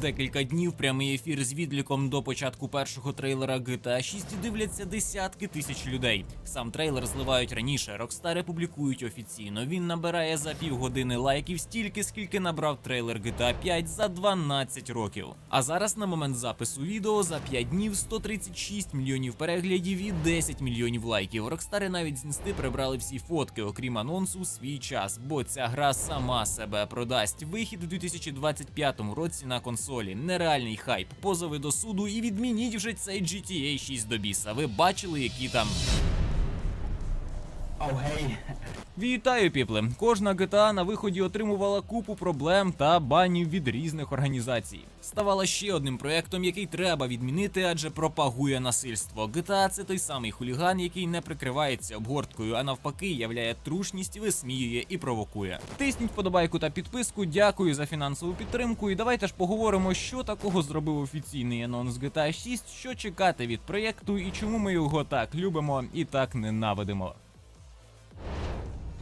Декілька днів прямий ефір з відліком до початку першого трейлера GTA 6 дивляться десятки тисяч людей. Сам трейлер зливають раніше. Рокстари публікують офіційно. Він набирає за півгодини лайків стільки, скільки набрав трейлер GTA 5 за 12 років. А зараз на момент запису відео за 5 днів 136 мільйонів переглядів і 10 мільйонів лайків. Рокстари навіть з інсти прибрали всі фотки, окрім анонсу, свій час, бо ця гра сама себе продасть. Вихід у 2025 році на консолі. Нереальний хайп, позови до суду і відмініть вже цей GTA 6 до біса. Ви бачили, які там. Oh, hey. Вітаю, піпли! Кожна GTA на виході отримувала купу проблем та банів від різних організацій. Ставала ще одним проектом, який треба відмінити, адже пропагує насильство. GTA – це той самий хуліган, який не прикривається обгорткою, а навпаки, являє трушність, висміює і провокує. Тисніть подобайку та підписку. Дякую за фінансову підтримку. І давайте ж поговоримо, що такого зробив офіційний анонс GTA 6, що чекати від проєкту і чому ми його так любимо і так ненавидимо.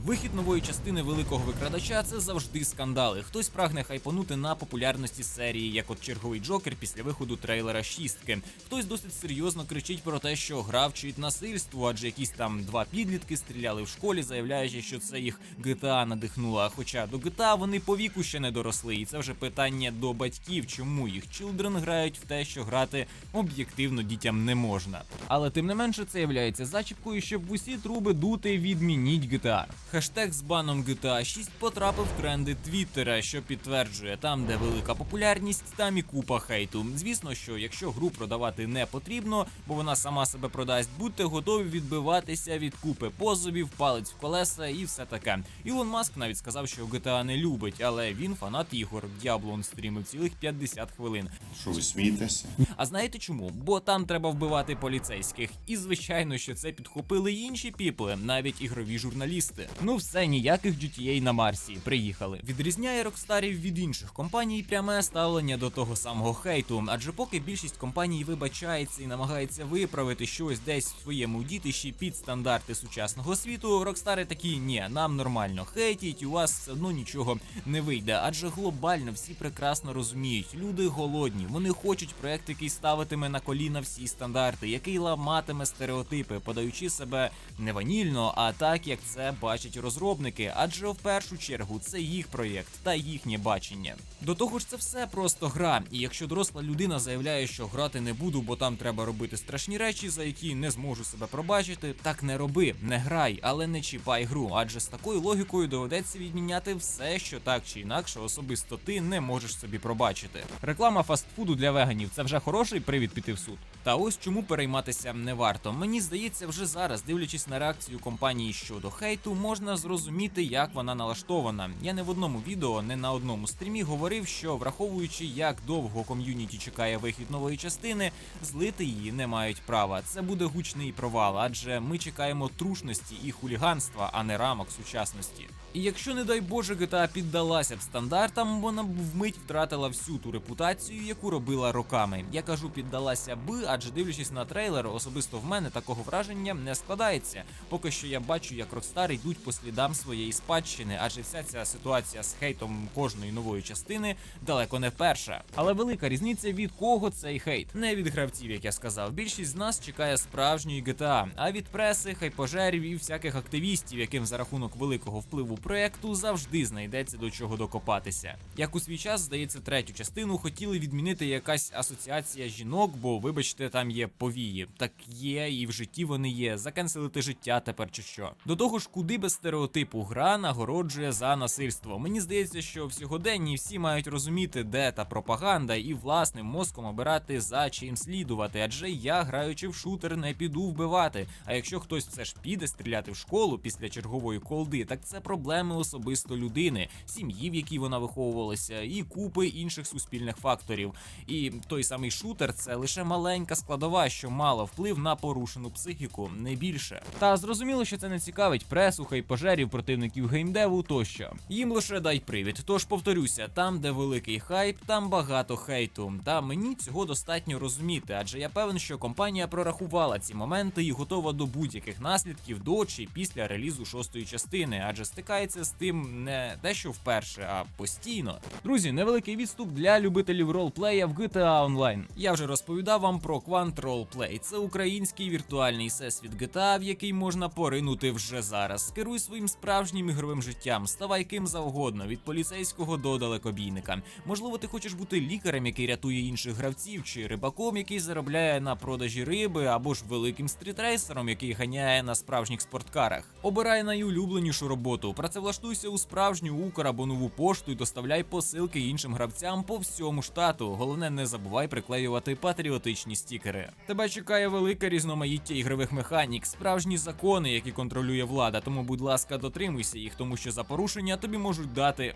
Вихід нової частини великого викрадача це завжди скандали. Хтось прагне хайпонути на популярності серії, як от черговий Джокер після виходу трейлера шістки. Хтось досить серйозно кричить про те, що гра вчить насильству, адже якісь там два підлітки стріляли в школі, заявляючи, що це їх GTA надихнула. Хоча до GTA вони по віку ще не доросли, і це вже питання до батьків, чому їх children грають в те, що грати об'єктивно дітям не можна. Але тим не менше це являється зачіпкою, щоб в усі труби дути відмініть GTA. Хештег з баном GTA 6 потрапив в тренди Твіттера, що підтверджує, там, де велика популярність, там і купа хейту. Звісно, що якщо гру продавати не потрібно, бо вона сама себе продасть, будьте готові відбиватися від купи позовів, палець в колеса і все таке. Ілон Маск навіть сказав, що GTA не любить, але він фанат ігор. Діабло стрімив цілих 50 хвилин. Що ви смієтеся? А знаєте чому? Бо там треба вбивати поліцейських. І звичайно, що це підхопили інші піпли, навіть ігрові журналісти. Ну все, ніяких GTA на Марсі. Приїхали. Відрізняє Рокстарів від інших компаній пряме ставлення до того самого хейту. Адже поки більшість компаній вибачається і намагається виправити щось десь в своєму дітищі під стандарти сучасного світу, Рокстари такі ні, нам нормально хейтіть, у вас все одно нічого не вийде. Адже глобально всі прекрасно розуміють, люди голодні, вони хочуть проект, який ставитиме на коліна всі стандарти, який ламатиме стереотипи, подаючи себе не ванільно, а так як це бачать розробники. Адже в першу чергу це їх проєкт та їхнє бачення. До того ж, це все просто гра. І якщо доросла людина заявляє, що грати не буду, бо там треба робити страшні речі, за які не зможу себе пробачити, так не роби, не грай, але не чіпай гру. Адже з такою логікою доведеться відміняти все, що так чи інакше особисто ти не можеш собі пробачити. Реклама фастфуду для веганів це вже хороший привід піти в суд. Та ось чому перейматися не варто. Мені здається, вже зараз, дивлячись на реакцію компанії щодо хейту, можна зрозуміти, як вона налаштована. Я не в одному відео, не на одному стрімі говорив, що враховуючи, як довго ком'юніті чекає вихід нової частини, злити її не мають права. Це буде гучний провал, адже ми чекаємо трушності і хуліганства, а не рамок сучасності. І якщо, не дай Боже, GTA піддалася б стандартам, вона б вмить втратила всю ту репутацію, яку робила роками. Я кажу, піддалася би, адже дивлячись на трейлер, особисто в мене такого враження не складається. Поки що я бачу, як Rockstar йдуть по слідам своєї спадщини, адже вся ця ситуація з хейтом кожної нової частини далеко не перша. Але велика різниця від кого цей хейт. Не від гравців, як я сказав. Більшість з нас чекає справжньої GTA, а від преси, хайпожерів і всяких активістів, яким за рахунок великого впливу проекту завжди знайдеться до чого докопатися. Як у свій час, здається, третю частину хотіли відмінити якась асоціація жінок, бо, вибачте, там є повії. Так є, і в житті вони є. Закенселити життя тепер чи що. До того ж, куди без стереотипу гра нагороджує за насильство. Мені здається, що в сьогоденні всі мають розуміти, де та пропаганда, і власним мозком обирати за чим слідувати. Адже я, граючи в шутер, не піду вбивати. А якщо хтось все ж піде стріляти в школу після чергової колди, так це проблеми особисто людини, сім'ї, в якій вона виховувалася, і купи інших суспільних факторів. І той самий шутер це лише маленька складова, що мала вплив на порушену психіку, не більше. Та зрозуміло, що це не цікавить пресу, пожерів, противників геймдеву тощо. Їм лише дай привід. Тож повторюся, там, де великий хайп, там багато хейту. Та мені цього достатньо розуміти, адже я певен, що компанія прорахувала ці моменти і готова до будь-яких наслідків до чи після релізу шостої частини, адже стикається з тим не те, що вперше, а постійно. Друзі, невеликий відступ для любителів ролплея в GTA Online. Я вже розповідав вам про Quant Roleplay. Це український віртуальний всесвіт GTA, в який можна поринути вже зараз. Керуй своїм справжнім ігровим життям, ставай ким завгодно, від поліцейського до далекобійника. Можливо, ти хочеш бути лікарем, який рятує інших гравців, чи рибаком, який заробляє на продажі риби, або ж великим стрітрейсером, який ганяє на справжніх спорткарах. Обирай найулюбленішу роботу, працевлаштуйся у справжню Укр або нову пошту і доставляй посилки іншим гравцям по всьому штату. Головне, не забувай приклеювати патріотичні стікери. Тебе чекає велика різноманіття ігрових механік, справжні закони, які контролює влада. Тому, будь ласка, дотримуйся їх, тому що за порушення тобі можуть дати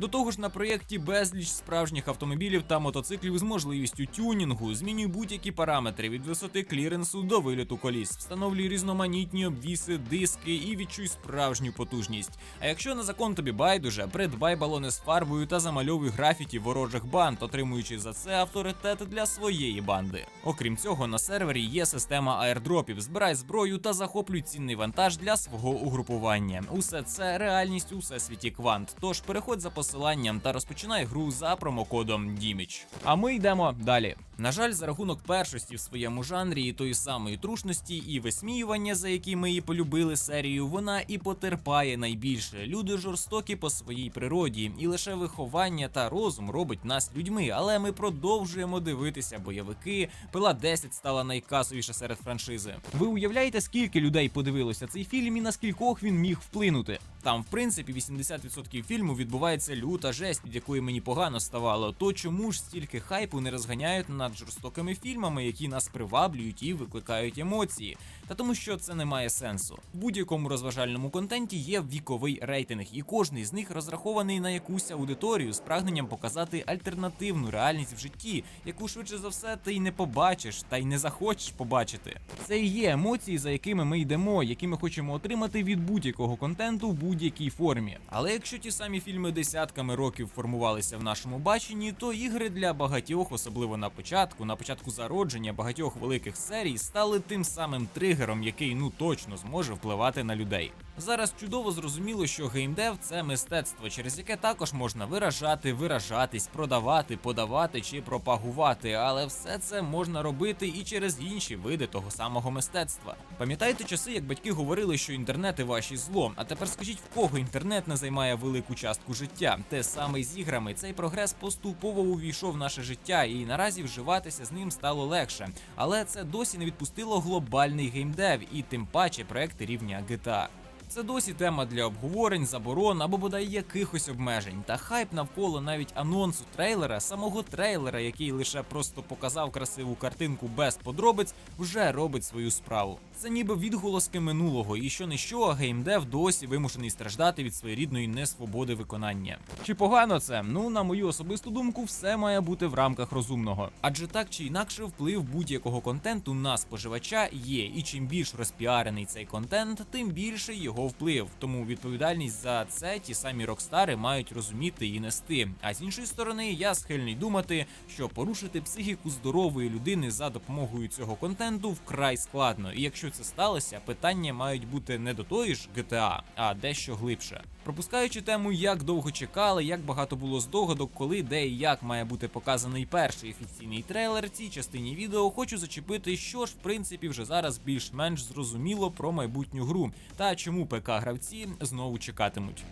до того ж, на проєкті безліч справжніх автомобілів та мотоциклів з можливістю тюнінгу. Змінюй будь-які параметри від висоти кліренсу до виліту коліс. Встановлюй різноманітні обвіси, диски і відчуй справжню потужність. А якщо на закон тобі байдуже, придбай балони з фарбою та замальовуй графіті ворожих банд, отримуючи за це авторитет для своєї банди. Окрім цього, на сервері є система аердропів. Збирай зброю та захоплюй цінний вантаж для свого угрупування. Усе це реальність у всесвіті квант. Тож переходь за посиланням та розпочинай гру за промокодом Діміч. А ми йдемо далі. На жаль, за рахунок першості в своєму жанрі і тої самої трушності і висміювання, за які ми її полюбили серію, вона і потерпає найбільше. Люди жорстокі по своїй природі, і лише виховання та розум робить нас людьми. Але ми продовжуємо дивитися бойовики. Пила 10 стала найкасовіша серед франшизи. Ви уявляєте, скільки людей подивилося цей фільм і на скількох він міг вплинути? Там, в принципі, 80% фільму відбувається люта жесть, від якої мені погано ставало. То чому ж стільки хайпу не розганяють над жорстокими фільмами, які нас приваблюють і викликають емоції? Та тому, що це не має сенсу. В будь-якому розважальному контенті є віковий рейтинг, і кожний з них розрахований на якусь аудиторію з прагненням показати альтернативну реальність в житті, яку швидше за все ти й не побачиш, та й не захочеш побачити. Це і є емоції, за якими ми йдемо, які ми хочемо отримати від будь-якого контенту в будь-якій формі. Але якщо ті самі фільми десятками років формувалися в нашому баченні, то ігри для багатьох, особливо на початку, на початку зародження багатьох великих серій, стали тим самим тригером, який ну точно зможе впливати на людей. Зараз чудово зрозуміло, що геймдев це мистецтво, через яке також можна виражати, виражатись, продавати, подавати чи пропагувати, але все це можна робити і через інші види того самого мистецтва. Пам'ятаєте часи, як батьки говорили, що інтернет і ваші зло. А тепер скажіть, в кого інтернет не займає велику частку життя? Те саме з іграми. Цей прогрес поступово увійшов в наше життя, і наразі вживатися з ним стало легше. Але це досі не відпустило глобальний геймдев і тим паче проекти рівня GTA. Це досі тема для обговорень, заборон або бодай якихось обмежень. Та хайп навколо навіть анонсу трейлера, самого трейлера, який лише просто показав красиву картинку без подробиць, вже робить свою справу. Це ніби відголоски минулого, і що не що, геймдев досі вимушений страждати від своєрідної несвободи виконання. Чи погано це? Ну, на мою особисту думку, все має бути в рамках розумного. Адже так чи інакше вплив будь-якого контенту на споживача є, і чим більш розпіарений цей контент, тим більше його вплив. Тому відповідальність за це ті самі рокстари мають розуміти і нести. А з іншої сторони, я схильний думати, що порушити психіку здорової людини за допомогою цього контенту вкрай складно. І якщо це сталося, питання мають бути не до тої ж GTA, а дещо глибше. Пропускаючи тему, як довго чекали, як багато було здогадок, коли, де і як має бути показаний перший офіційний трейлер, цій частині відео хочу зачепити, що ж в принципі вже зараз більш-менш зрозуміло про майбутню гру та чому ПК-гравці знову чекатимуть.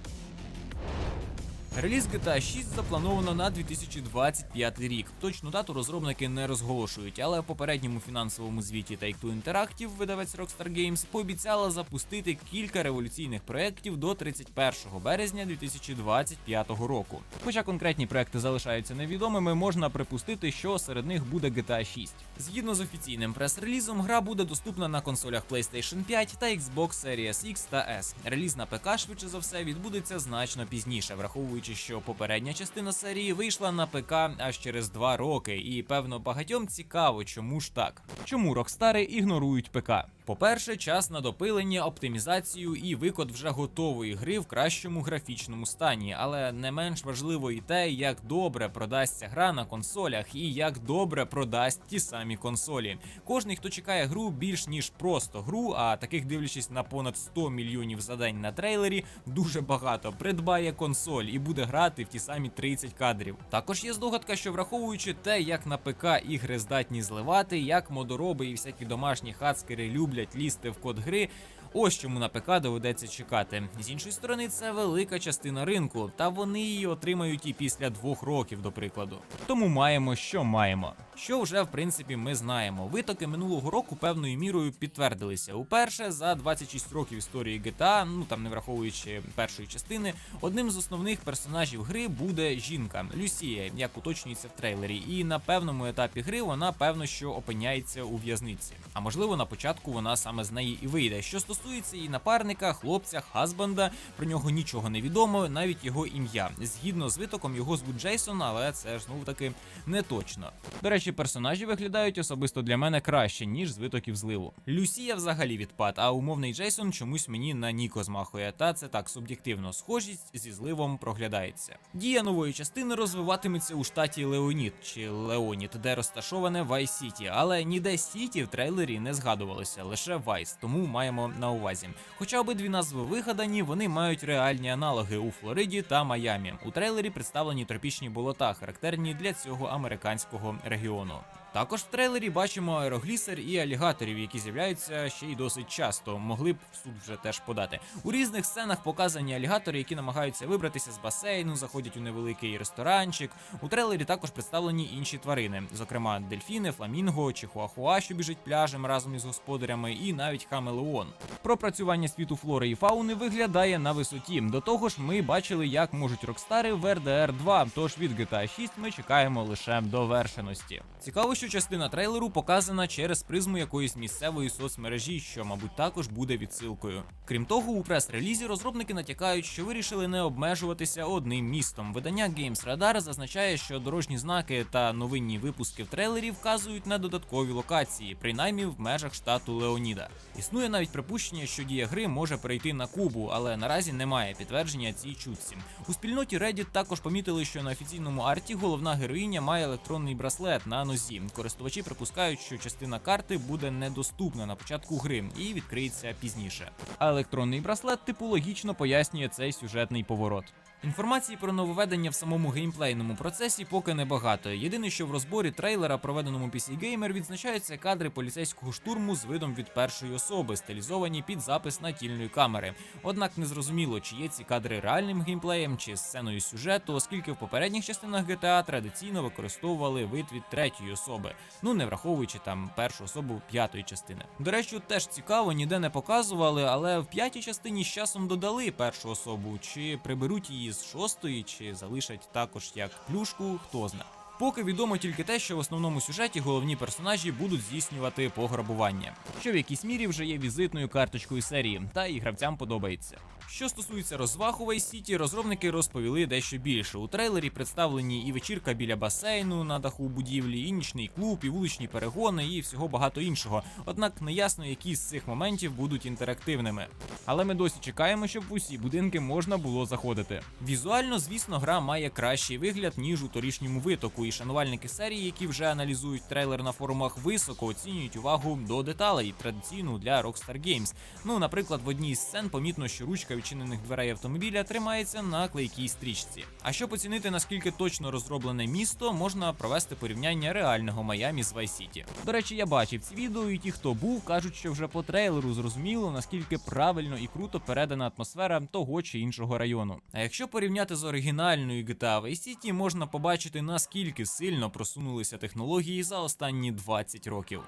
Реліз GTA 6 заплановано на 2025 рік. Точну дату розробники не розголошують, але в попередньому фінансовому звіті Take-Two Interactive, видавець Rockstar Games, пообіцяла запустити кілька революційних проєктів до 31 березня 2025 року. Хоча конкретні проекти залишаються невідомими, можна припустити, що серед них буде GTA 6. Згідно з офіційним прес-релізом, гра буде доступна на консолях PlayStation 5 та Xbox Series X та S. Реліз на ПК швидше за все відбудеться значно пізніше, враховуючи, що попередня частина серії вийшла на ПК аж через два роки, і певно багатьом цікаво, чому ж так. Чому рокстари ігнорують ПК? По-перше, час на допилення, оптимізацію і викот вже готової гри в кращому графічному стані, але не менш важливо і те, як добре продасться гра на консолях і як добре продасть ті самі консолі. Кожний, хто чекає гру більш ніж просто гру, а таких дивлячись на понад 100 мільйонів за день на трейлері, дуже багато придбає консоль і буде грати в ті самі 30 кадрів. Також є здогадка, що враховуючи те, як на ПК ігри здатні зливати, як модороби і всякі домашні хацкери люблять лізти в код гри. Ось чому на ПК доведеться чекати. З іншої сторони, це велика частина ринку, та вони її отримають і після двох років, до прикладу. Тому маємо, що маємо. Що вже в принципі ми знаємо. Витоки минулого року певною мірою підтвердилися. Уперше за 26 років історії GTA, ну там не враховуючи першої частини, одним з основних персонажів гри буде жінка Люсія, як уточнюється в трейлері. І на певному етапі гри вона певно що опиняється у в'язниці. А можливо, на початку вона саме з неї і вийде. Що стосується її напарника, хлопця, хазбанда, про нього нічого не відомо, навіть його ім'я. Згідно з витоком, його звуть Джейсон, але це ж знову таки не точно. До речі, персонажі виглядають особисто для мене краще, ніж з витоків зливу. Люсія взагалі відпад, а умовний Джейсон чомусь мені на Ніко змахує. Та це так суб'єктивно. Схожість зі зливом проглядається. Дія нової частини розвиватиметься у штаті Леонід чи Леонід, де розташоване Вайс Сіті, але ніде Сіті в трейлері не згадувалося, лише Вайс, тому маємо на увазі. Хоча обидві назви вигадані, вони мають реальні аналоги у Флориді та Майамі. У трейлері представлені тропічні болота, характерні для цього американського регіону. Також в трейлері бачимо аероглісер і алігаторів, які з'являються ще й досить часто. Могли б в суд вже теж подати. У різних сценах показані алігатори, які намагаються вибратися з басейну, заходять у невеликий ресторанчик. У трейлері також представлені інші тварини, зокрема дельфіни, фламінго, чихуахуа, що біжить пляжем разом із господарями, і навіть хамелеон. Пропрацювання світу флори і фауни виглядає на висоті. До того ж, ми бачили, як можуть рокстари в RDR 2, тож від GTA 6 ми чекаємо лише довершеності. Цікаво, що частина трейлеру показана через призму якоїсь місцевої соцмережі, що, мабуть, також буде відсилкою. Крім того, у прес-релізі розробники натякають, що вирішили не обмежуватися одним містом. Видання Games Radar зазначає, що дорожні знаки та новинні випуски в трейлері вказують на додаткові локації, принаймні в межах штату Леоніда. Існує навіть припущення, що дія гри може перейти на Кубу, але наразі немає підтвердження цій чутці. У спільноті Reddit також помітили, що на офіційному арті головна героїня має електронний браслет на нозі. Користувачі припускають, що частина карти буде недоступна на початку гри і відкриється пізніше. А електронний браслет типу логічно пояснює цей сюжетний поворот. Інформації про нововведення в самому геймплейному процесі поки небагато. Єдине, що в розборі трейлера, проведеному PC Gamer, відзначаються кадри поліцейського штурму з видом від першої особи, стилізовані під запис натільної камери. Однак не зрозуміло, чи є ці кадри реальним геймплеєм чи сценою сюжету, оскільки в попередніх частинах GTA традиційно використовували вид від третьої особи, ну не враховуючи там першу особу п'ятої частини. До речі, теж цікаво, ніде не показували, але в п'ятій частині з часом додали першу особу, чи приберуть її з шостої, чи залишать також як плюшку, хто зна. Поки відомо тільки те, що в основному сюжеті головні персонажі будуть здійснювати пограбування, що в якійсь мірі вже є візитною карточкою серії, та і гравцям подобається. Що стосується розваг у Vice City, розробники розповіли дещо більше. У трейлері представлені і вечірка біля басейну на даху будівлі, і нічний клуб, і вуличні перегони, і всього багато іншого. Однак неясно, які з цих моментів будуть інтерактивними. Але ми досі чекаємо, щоб в усі будинки можна було заходити. Візуально, звісно, гра має кращий вигляд ніж у торішньому витоку, і шанувальники серії, які вже аналізують трейлер на форумах, високо оцінюють увагу до деталей, традиційну для Rockstar Games. Ну, наприклад, в одній з сцен помітно, що ручка відчинених дверей автомобіля тримається на клейкій стрічці. А щоб оцінити наскільки точно розроблене місто, можна провести порівняння реального Майамі з Vice City. До речі, я бачив ці відео, і ті, хто був, кажуть, що вже по трейлеру зрозуміло, наскільки правильно і круто передана атмосфера того чи іншого району. А якщо порівняти з оригінальною GTA Vice City, можна побачити наскільки сильно просунулися технології за останні 20 років.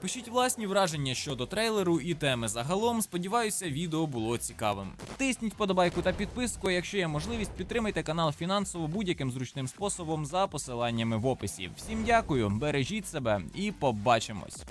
Пишіть власні враження щодо трейлеру і теми загалом. Сподіваюся, відео було цікавим. Тисніть подобайку та підписку. Якщо є можливість, підтримайте канал фінансово будь-яким зручним способом за посиланнями в описі. Всім дякую, бережіть себе і побачимось.